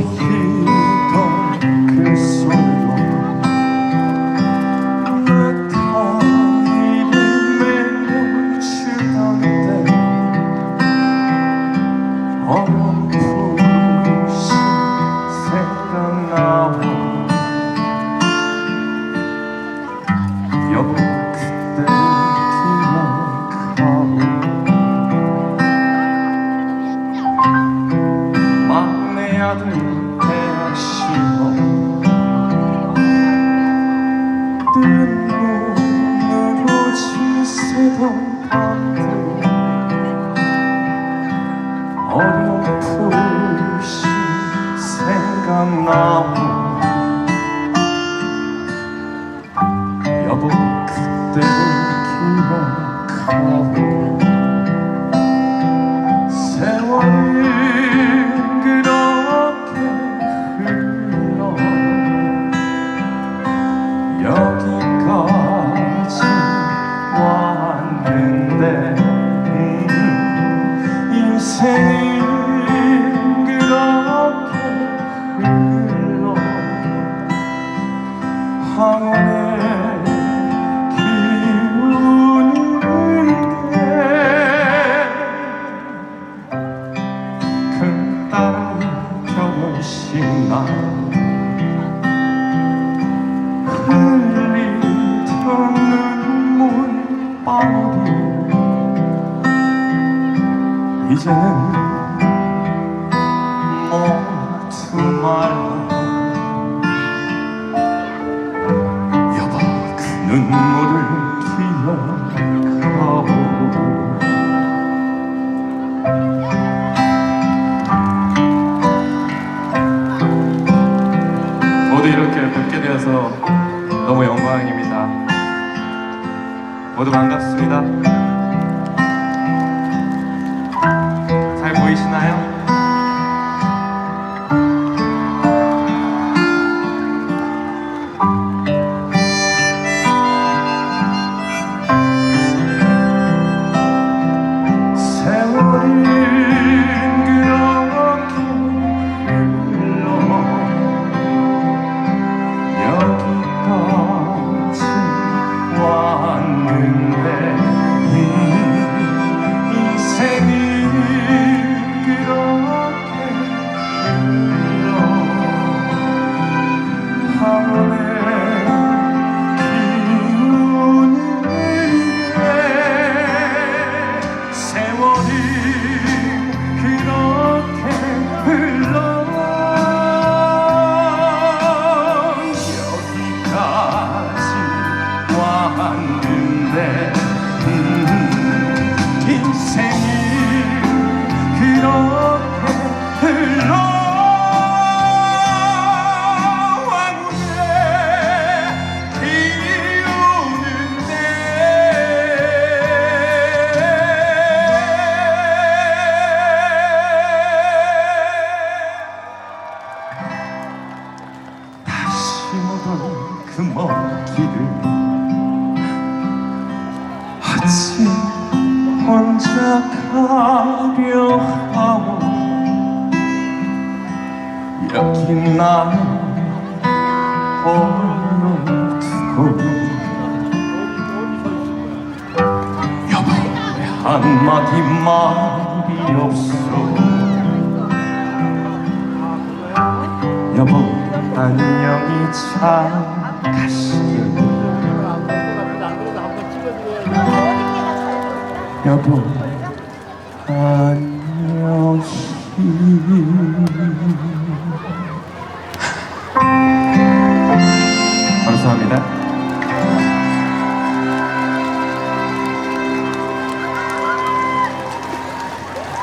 Thank you. 저기 생각나고 여보 그때 기억하고 이제는 모두 말라 여보 그 눈물을 기억하고. 모두 이렇게 뵙게 되어서 너무 영광입니다. 모두 반갑습니다 잘 보이시나요? 여기 날 홀로 두고 여보 왜 한마디 말이 없어? 여보 안녕히 잘 가시게. 여보 안녕히